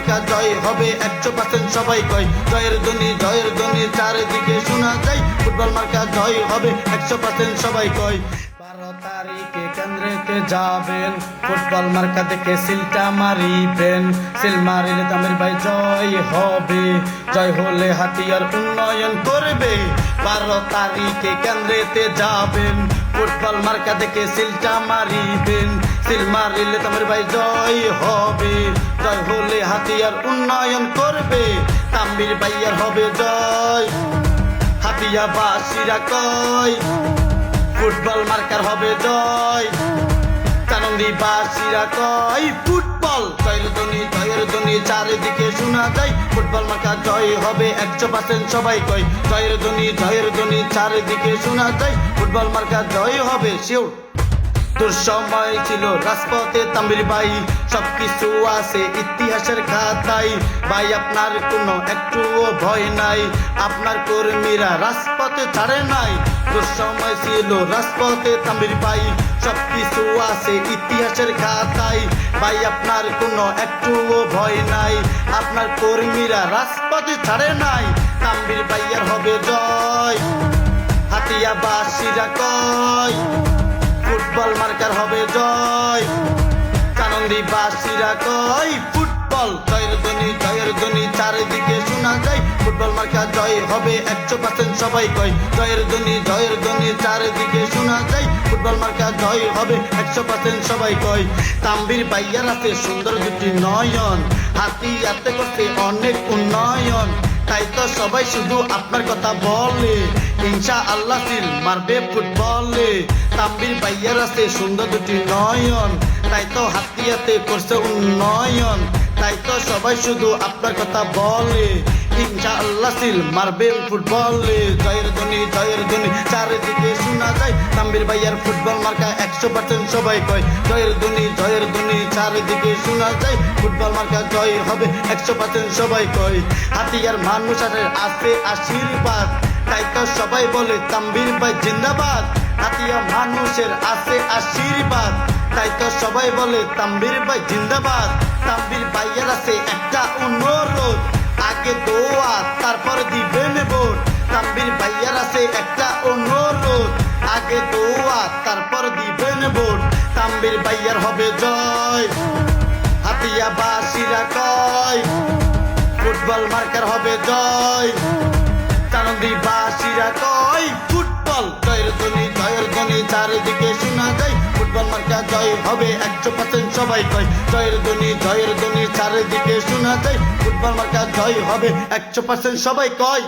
মার্কা জয় হবে, একশো পার্সেন্ট সবাই কয়। জয়ের ধ্বনি জয়ের ধ্বনি চারিদিকে শোনা যায়। ফুটবল মার্কা জয় হবে, একশো পার্সেন্ট সবাই কয়। কেন্দ্রেতে যাবেন। ফুটবল মার্কা দেখে সিলটা মারিবেন। সিল মারিলে তামির ভাই জয় হবে। জয় হলে হাতিয়ার উন্নয়ন করবে। বারো তারিখে কেন্দ্রেতে যাবেন। ফুটবল মার্কা দেখে সিলটা মারিবেন। সিল মারিলে তামির ভাই জয় হবে। জয় হলে হাতিয়ার উন্নয়ন করবে। তাম্বির ভাইয়ার হবে জয়। হাতিয়া বাসিরা কয় ফুটবল মার্কার হবে জয়। কানন্দি বাসিরা কয়, ফুটবল জয়ের ধ্বনি জয়ের ধ্বনি চারিদিকে শোনা যায়। ফুটবল মার্কা জয় হবে, একশো পার্সেন্ট সবাই কয়, জয়ের ধ্বনি জয়ের ধ্বনি চারিদিকে শোনা যায়। ফুটবল মার্কা জয় হবে, শিওর। তোর সময় ছিল, রাজপথে তাম্বির ভাই। সবকিছু আছে ইতিহাসের খাতায়। ভাই, আপনার কোনো একটুও ভয় নাই। আপনার কর্মীরা রাজপথে ছাড়ে নাই। তোর সময় ছিল, রাজপথে তাম্বির ভাই। সবকিছু আছে ইতিহাসের খাতায়। ভাই, আপনার কোনো একটুও ভয় নাই। আপনার কর্মীরা রাজপথে ছাড়ে নাই। তাম্বির ভাইয়ার হবে জয়। হাতিয়া বাসিরা কয় ফুটবল মার্কার হবে জয়। কানন্দি বাসীরা কয়, ফুটবল জয়ের ধ্বনি জয়ের ধ্বনি চারিদিকে শোনা যায়। ফুটবল মার্কা জয় হবে একশো পার্সেন্ট সবাই কয়, জয়ের ধ্বনি জয়ের ধ্বনি চারিদিকে শোনা যায়। ফুটবল মার্কা জয় হবে একশো পার্সেন্ট সবাই কয়। তাম্বির বাইয়ার আছে সুন্দর দুটি নয়ন হাতি হাতে করছে অনেক উন্নয়ন। তাই তো সবাই শুধু আপনার কথা বলে। ইনশা আল্লাহ সিল মারবে ফুটবলে। তাম্বির বাইয়ার আছে সুন্দর দুটি নয়ন। তাই তো হাতিয়াতে করছে উন্নয়ন। তাই তো সবাই শুধু আপনার কথা বলে। ইনশা আল্লাহ সিল মারবে ফুটবলে। জয়ের ধ্বনি জয়ের ধ্বনি, চারিদিকে শোনা যায়। তাম্বির ভাইয়ার ফুটবল মার্কা একশো পার্সেন্ট সবাই কয়, জয়ের ধ্বনি জয়ের ধ্বনি, চারিদিকে শোনা যায়। ফুটবল মার্কা জয় হবে একশো পার্সেন্ট সবাই কয়। হাতিয়ার মানুষ আছে আশীর্বাদ। তাই তো সবাই বলে তাম্বির ভাই জিন্দাবাদ। হাতিয়া মানুষের আছে আশীর্বাদ। তাই তো সবাই বলে তাম্বির ভাই জিন্দাবাদ। তাম্বির ভাইয়ের আছে একটা অনুরোধ। আগে দোয়া, তারপর দিবেন ভোট। তাম্বির ভাইয়ার আছে একটা অনুরোধ। আগে দোয়া, তারপর দিবেন ভোট। তাম্বির ভাইয়ার হবে জয়। হাতিয়া বাসিরা কয়, ফুটবল মার্কার হবে জয়। চানন্দি বাসিরা কয়, ফুটবল জয়ের ধ্বনি জয়ের ধ্বনি চারিদিকে শোনা যায়। ফুটবল মার্কা জয় হবে একশো পার্সেন্ট সবাই কয়। জয়ের ধ্বনি জয়ের ধ্বনি চারিদিকে শোনা যায়। ফুটবল মার্কা জয় হবে একশো পার্সেন্ট সবাই কয়।